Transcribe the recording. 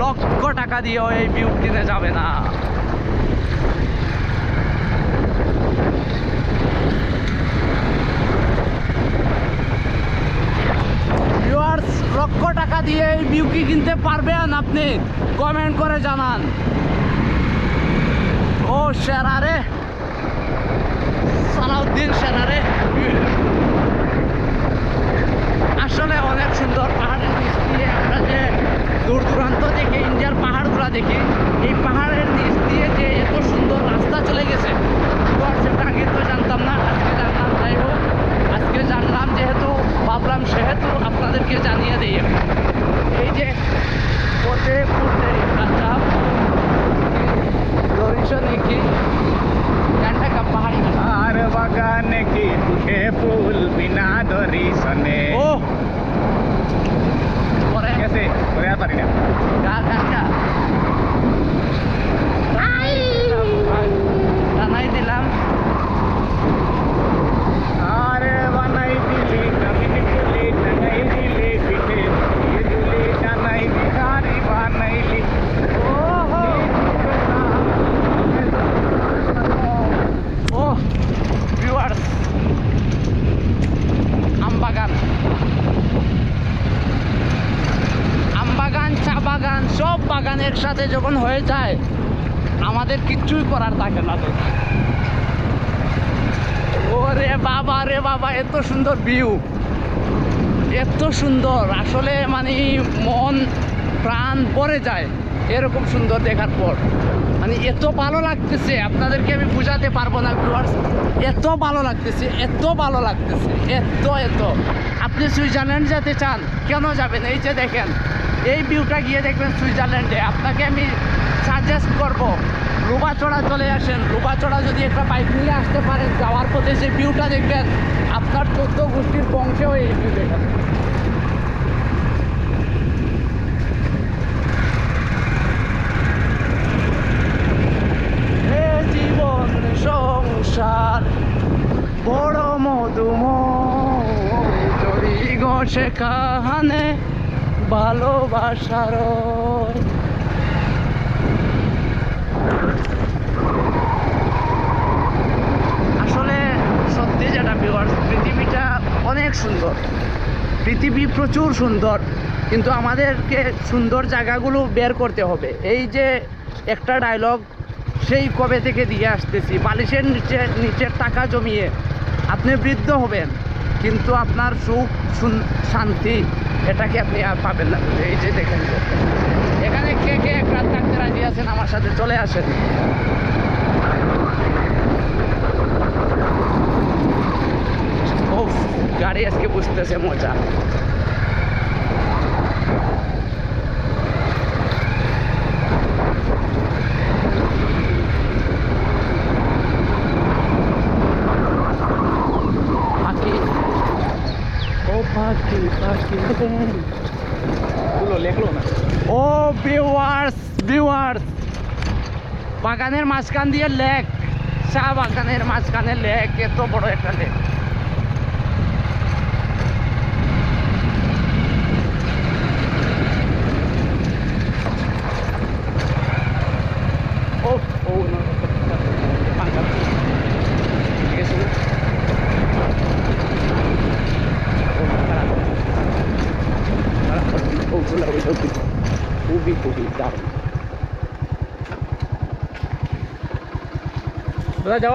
লক্ষ টাকা দিয়েও এই ভিউ কিনে যাবে না। লক্ষ টাকা দিয়ে এই ভিউ কি কিনতে পারবেন আপনি? কমেন্ট করে জানান। ও, সেরা রে। সালাউদ্দিন সেরা রে আসলে অনেক সুন্দর পাহাড়ের নিচ দিয়ে আমরা যে দূর দূরান্ত থেকে পাহাড়গুলো দেখি এই পাহাড়ের নিচ দিয়ে যে এত সুন্দর রাস্তা চলে গেছে সেটা আগে তো জানতাম না আজকে জানলাম যাই হোক আজকে জানলাম যেহেতু ভাবলাম সেহেতু আপনাদেরকে জানিয়ে দিই। এই যে পথে পথে রাস্তা কি। আর বাগান কি তুষে ফুল বিনা দরি সনে ও! পরে। না। একসাথে যখন হয়ে যায়, আমাদের কিচ্ছুই করার থাকে না তো। ওরে বাবা রে বাবা, এত সুন্দর ভিউ এত সুন্দর। আসলে মানে মন, প্রাণ পরে যায়। এরকম সুন্দর দেখার পর। মানে এত ভালো লাগতেছে, আপনাদেরকে আমি বোঝাতে পারব না ভিউয়ার্স এত ভালো লাগতেছে, এত ভালো লাগতেছে, এত এত। আপনি সুইজারল্যান্ড যেতে চান, কেন যাবেন? এই যে দেখেন, এই ভিউটা গিয়ে দেখবেন সুইজারল্যান্ডে। আপনাকে আমি সাজেস্ট করব লুবাচড়া চলে আসেন। লুবাচড়া যদি একটা বাইক নিয়ে আসতে পারেন, যাওয়ার পথে যে ভিউটা দেখবেন, আপনার চোদ্দ গোষ্ঠীর বংশেও এই ভিউ দেখাবে সেখানে ভালোবাসার আসলে সত্যি যেটা ভিউয়ার্স পৃথিবীটা অনেক সুন্দর। পৃথিবী প্রচুর সুন্দর, কিন্তু আমাদেরকে সুন্দর জায়গাগুলো বের করতে হবে। এই যে একটা ডায়লগ সেই কবে থেকে দিয়ে আসতেছি? বালিশের নিচে, নিচের টাকা জমিয়ে আপনি বৃদ্ধ হবেন, কিন্তু আপনার সুখ শান্তি, এটাকে আপনি আর পাবেন না। এই যে দেখেন, এখানে কে কে এক রাত থাকতে রাজি আছেন আমার সাথে চলে আসেন। গাড়ি আজকে বুঝতেছে মজা। ও ভিউয়ার্স ভিউয়ার্স বাগানের মাঝখান দিয়ে লেক চা বাগানের মাঝখানে লেক এত বড় একটা লেক બોલાવી લઉં ઊભી ઊભી ચાલો બધા